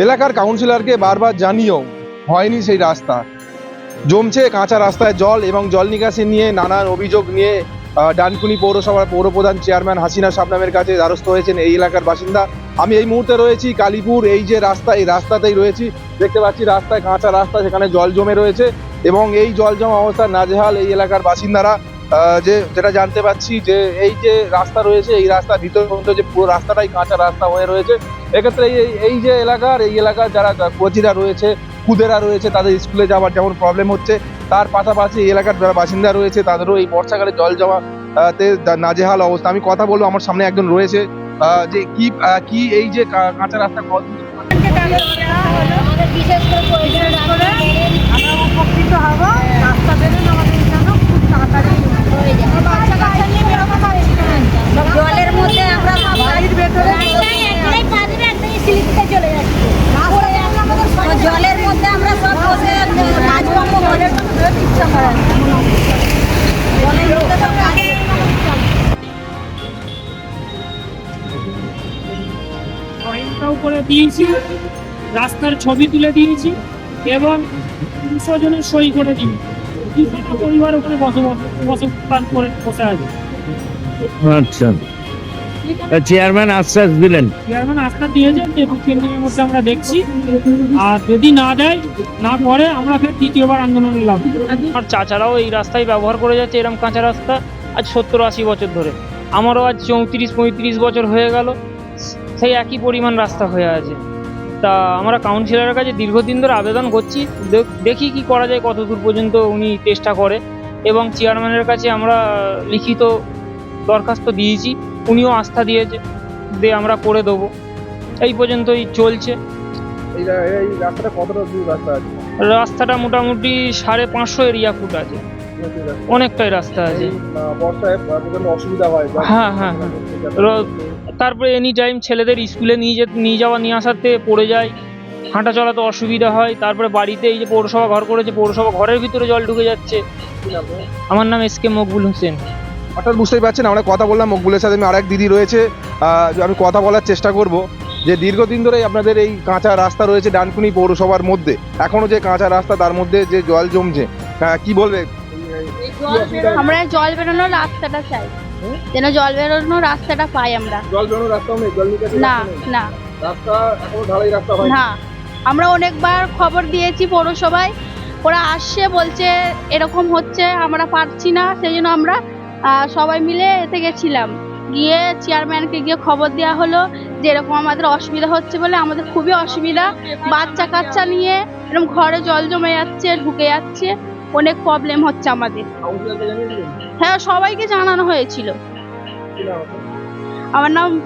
এলাকার কাউন্সিলরকে বারবার জানিয়েও হয়নি সেই রাস্তা। জমছে কাঁচা রাস্তায় জল এবং জল নিকাশি নিয়ে নানান অভিযোগ নিয়ে ডানকুনি পৌরসভার পৌরপ্রধান চেয়ারম্যান হাসিনা শাবনামের কাছে দ্বারস্থ হয়েছেন এই এলাকার বাসিন্দা। আমি এই মুহূর্তে রয়েছি কালীপুর, এই যে রাস্তা, এই রাস্তাতেই রয়েছি। দেখতে পাচ্ছি রাস্তায় কাঁচা রাস্তা, সেখানে জল জমে রয়েছে এবং এই জল জমা অবস্থা নাজেহাল এই এলাকার বাসিন্দারা যে, যেটা জানতে পাচ্ছি যে এই যে রাস্তা রয়েছে, এই রাস্তার ভিতর পর্যন্ত যে পুরো রাস্তাটাই কাঁচা রাস্তা হয়ে রয়েছে। এক্ষেত্রে এই এই যে এলাকার এই এলাকার যারা কোচিরা রয়েছে কুদেরা রয়েছে তাদের স্কুলে যাওয়ার যেমন প্রবলেম হচ্ছে তার পাশাপাশি এই এলাকার যারা বাসিন্দা রয়েছে তাদেরও এই বর্ষাকালে জল জমা তে নাজেহাল অবস্থা। আমি কথা বলব আমার সামনে একজন রয়েছে যে কি কি এই যে কা- কাঁচা রাস্তা কত বিশেষ করে আমরা উপকৃত হব রাস্তা বেরোন আমাদের যেন খুব তাড়াতাড়ি। হয়ে যায় দিয়েছি রাস্তার ছবি তুলে দিয়েছি এবং দুশো জনের সই করে দিই দুশোটা পরিবার ওখানে বসবাস বসবাস করে বসে আছে। আচ্ছা। চেয়ারম্যান আশ্বাস দিলেন। চেয়ারম্যান আস্থা দিয়েছেন যে দু তিন দিনের মধ্যে আমরা দেখছি। আর যদি না দেয় না করে আমরা ফের দ্বিতীয়বার আন্দোলন নিলাম আর চাচারাও এই রাস্তায় ব্যবহার করে যাচ্ছে এরকম কাঁচা রাস্তা আজ সত্তর আশি বছর ধরে। আমারও আজ চৌত্রিশ পঁয়ত্রিশ বছর হয়ে গেল। সেই একই পরিমাণ রাস্তা হয়ে আছে। তা আমরা কাউন্সিলরের কাছে দীর্ঘদিন ধরে আবেদন করছি দেখ- কি করা যায় কত দূর পর্যন্ত উনি চেষ্টা করে। এবং চেয়ারম্যানের কাছে আমরা লিখিত দরখাস্ত দিয়েছি উনিও আস্থা দিয়েছে দিয়ে আমরা করে দেবো। এই পর্যন্তই চলছে। এই রাস্তাটা কতটা দূর রাস্তা আছে? রাস্তাটা মোটামুটি সাড়ে পাঁচশো এরিয়া ফুট আছে। অনেকটাই রাস্তা আছে। বর্ষায় অসুবিধা হয়। হ্যাঁ, হ্যাঁ, হ্যাঁ। তারপরে এনি টাইম ছেলেদের স্কুলে নিয়ে যে নিয়ে যাওয়া নিয়ে আসাতে পড়ে যায়। হাঁটা চলাতে অসুবিধা হয়। তারপরে বাড়িতে এই যে পৌরসভা ঘর করেছে পৌরসভা ঘরের ভিতরে জল ঢুকে যাচ্ছে। আমার নাম এস কে মকবুল হোসেন। অর্থাৎ বুঝতেই পারছেন আমরা কথা বললাম মকবুলের সাথে। আমি আরেক দিদি রয়েছে আমি কথা বলার চেষ্টা করব যে দীর্ঘদিন ধরেই আপনাদের এই কাঁচা রাস্তা রয়েছে ডানকুনি পৌরসভার মধ্যে। এখনও যে কাঁচা রাস্তা তার মধ্যে যে জল জমছে। আহ, কি বলবে? আমরা জল বেরোনোর রাস্তাটা চাই। যেন জল বেরোনোর রাস্তাটা পাই আমরা। জল বেরোনোর রাস্তাও নেই জল নিকাশি না না। রাস্তা এখনও ঢালাই রাস্তা হয় না আমরা অনেকবার খবর দিয়েছি পৌরসভায় ওরা আসছে বলছে এরকম হচ্ছে আমরা পারছি না সেই জন্য আমরা সবাই মিলে এতে গেছিলাম। গিয়ে চেয়ারম্যানকে গিয়ে খবর দেওয়া হলো যে এরকম আমাদের অসুবিধা হচ্ছে বলে আমাদের খুবই অসুবিধা। বাচ্চা কাচ্চা নিয়ে এরকম ঘরে জল জমে যাচ্ছে ঢুকে যাচ্ছে। অনেক প্রবলেম হচ্ছে আমাদের। হ্যাঁ সবাইকে জানানো হয়েছিল? আমার নাম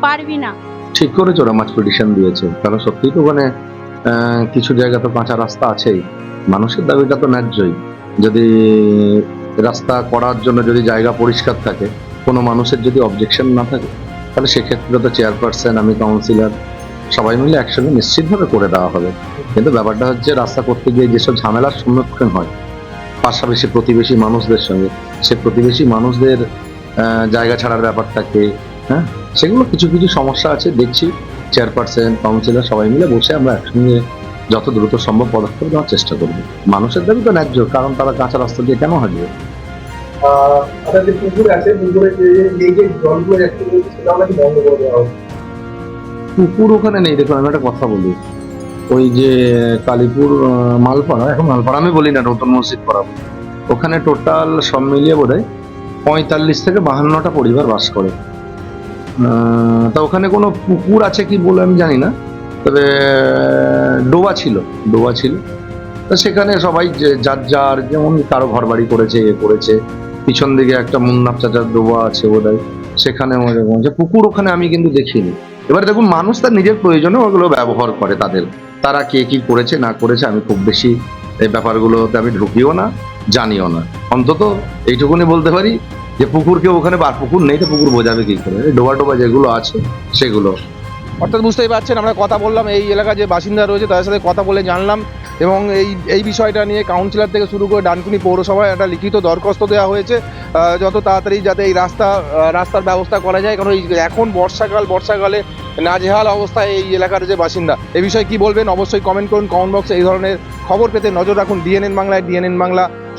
পারবিনা ঠিক করেছে ওরা মাছ পিটিশন দিয়েছে। কারণ সত্যিই তো আহ, কিছু জায়গা তো কাঁচা রাস্তা আছেই। মানুষের দাবিটা তো ন্যায্যই। যদি রাস্তা করার জন্য যদি জায়গা পরিষ্কার থাকে কোনো মানুষের যদি অবজেকশন না থাকে তাহলে সেক্ষেত্রে তো চেয়ারপারসন আমি কাউন্সিলর সবাই মিলে একসঙ্গে নিশ্চিতভাবে করে দেওয়া হবে। কিন্তু ব্যাপারটা হচ্ছে রাস্তা করতে গিয়ে যেসব ঝামেলার সম্মুখীন হয় পাশাপাশি প্রতিবেশী মানুষদের সঙ্গে। সে প্রতিবেশী মানুষদের জায়গা ছাড়ার ব্যাপারটাকে হ্যাঁ? সেগুলো কিছু কিছু সমস্যা আছে দেখছি। চেয়ারপারসন কাউন্সিলর সবাই মিলে বসে আমরা একসঙ্গে যত দ্রুত সম্ভব পদক্ষেপ নেওয়ার চেষ্টা করব। মানুষের দাবি তো ন্যায্য কারণ তারা কাঁচা রাস্তা দিয়ে কেন হাঁটবে? আহ, আপনার যে পুকুর আছে পুকুরে এই যে জলগুলো যাচ্ছে সেটাও নাকি বন্ধ করে দেওয়া পুকুর ওখানে নেই দেখুন আমি একটা কথা বলি। ওই যে কালীপুর মালপাড়া, এখন মালপাড়া, আমি বলি না, নতুন মসজিদ পাড়া ওখানে টোটাল সব মিলিয়ে বোধ হয় পঁয়তাল্লিশ থেকে বাহান্নটা পরিবার বাস করে। তা ওখানে কোনো পুকুর আছে কি বলে আমি জানি না, তবে ডোবা ছিল ডোবা ছিল। তা সেখানে সবাই যার যার যেমন কারও ঘর বাড়ি করেছে, এ করেছে। পিছন দিকে একটা মুন্নাফ চাচার ডোবা আছে বোধ হয় সেখানে পুকুর ওখানে আমি কিন্তু দেখিনি। এবার দেখুন, মানুষ তার নিজের প্রয়োজনে ওগুলো ব্যবহার করে তাদের। তারা কে কি করেছে, না করেছে, আমি খুব বেশি এই ব্যাপারগুলোতে আমি ঢুকিও না, জানিও না। অন্তত এইটুকুনি বলতে পারি যে পুকুরকে ওখানে বার পুকুর নেই তো, পুকুর বোঝাবে কি করে। ডোবা ডোবা যেগুলো আছে, সেগুলো। অর্থাৎ বুঝতেই পারছেন, আমরা কথা বললাম, এই এলাকার যে বাসিন্দা রয়েছে, তাদের সাথে কথা বলে জানলাম। এবং এই এই বিষয়টা নিয়ে কাউন্সিলর থেকে শুরু করে ডানকুনি পৌরসভায় একটা লিখিত দরখাস্ত দেওয়া হয়েছে যত তাড়াতাড়ি যাতে এই রাস্তা রাস্তার ব্যবস্থা করা যায়, কারণ এই এখন বর্ষাকাল, বর্ষাকালে নাজেহাল অবস্থায় এই এলাকার যে বাসিন্দা। এ বিষয়ে কি বলবেন? অবশ্যই কমেন্ট করুন কমেন্ট বক্সে এই ধরনের খবর পেতে নজর রাখুন ডিএনএন বাংলায় ডিএনএন বাংলা